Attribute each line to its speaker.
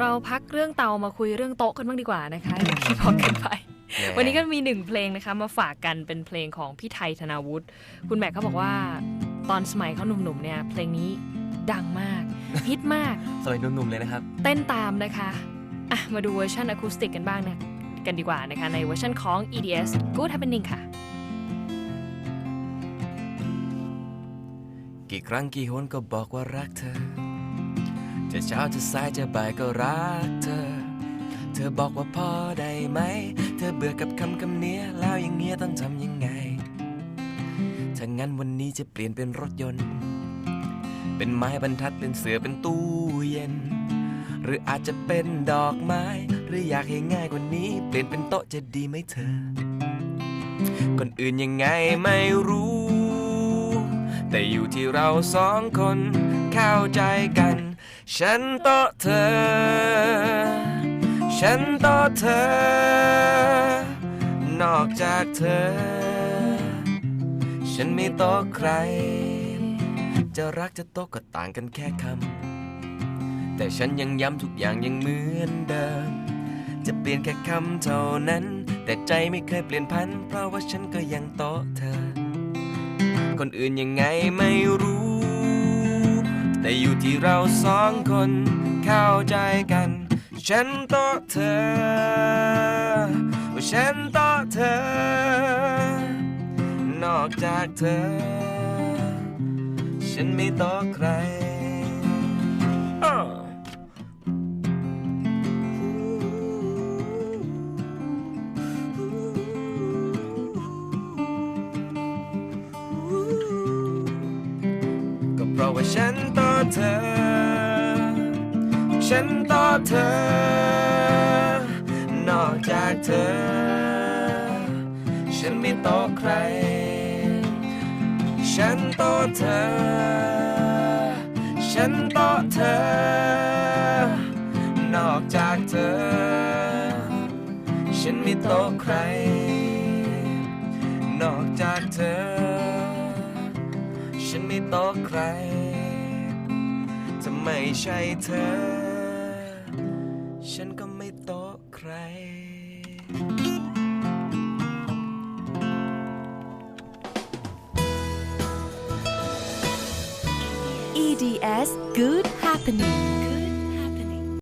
Speaker 1: เราพักเรื่องเตามาคุยเรื่องโต๊ะกันบ้างดีกว่านะคะที่บอกกันไป วันนี้ก็มีหนึ่งเพลงนะคะมาฝากกันเป็นเพลงของพี่ไทยธนาวุฒิคุณแม็กเขาบอกว่าตอนสมัยเขาหนุ่มๆเนี่ยเพลงนี้ดังมากฮิตมาก
Speaker 2: สมัยหนุ่มๆเลยนะครับ
Speaker 1: เต้นตามนะคะอะมาดูเวอร์ชันอะคูสติกกันบ้างนะกันดีกว่านะคะในเวอร์ชันของ EDS Good Happening ค่ะ
Speaker 2: กี่ครั้งกี่หนก็บอกว่ารักเธอ จะเช้าจะสายจะบ่ายก็รักเธอ เธอบอกว่าพอได้ไหม เธอเบื่อกับคำคำเนี้ยแล้วอย่างเนี้ยต้องทำยังไง ถ้างั้นวันนี้จะเปลี่ยนเป็นรถยนต์ เป็นไม้บรรทัดเป็นเสือเป็นตู้เย็น หรืออาจจะเป็นดอกไม้ หรืออยากให้ง่ายกว่านี้ เปลี่ยนเป็นโต๊ะจะดีไหมเธอคนอื่นยังไงไม่รู้ แต่อยู่ที่เราสองคนเข้าใจกัน ฉันโต๊ะเธอ ฉันโต๊ะเธอ นอกจากเธอ ฉันไม่โต๊ะใคร จะรักจะโตก็ต่างกันแค่คำ แต่ฉันยังย้ำทุกอย่างยังเหมือนเดิม จะเปลี่ยนแค่คำเท่านั้น แต่ใจไม่เคยเปลี่ยนพัน เพราะว่าฉันก็ยังโตเธอ คนอื่นยังไงไม่รู้ แต่อยู่ที่เราสองคนเข้าใจกัน ฉันโต๊ะเธอ ฉันโต๊ะเธอ นอกจากเธอ ฉันไม่ต๊ะใครก็เพราะว่าฉัน เธอ ฉันต่อเธอ นอกจากเธอ ฉันไม่ต่อใคร ฉันต่อเธอ ฉันต่อเธอ นอกจากเธอ ฉันไม่ต่อใคร นอกจากเธอ ฉันไม่ต๊ะใคร ถ้าไม่ใช่เธอ ฉันก็ไม่โตใคร
Speaker 3: EDS Good Happening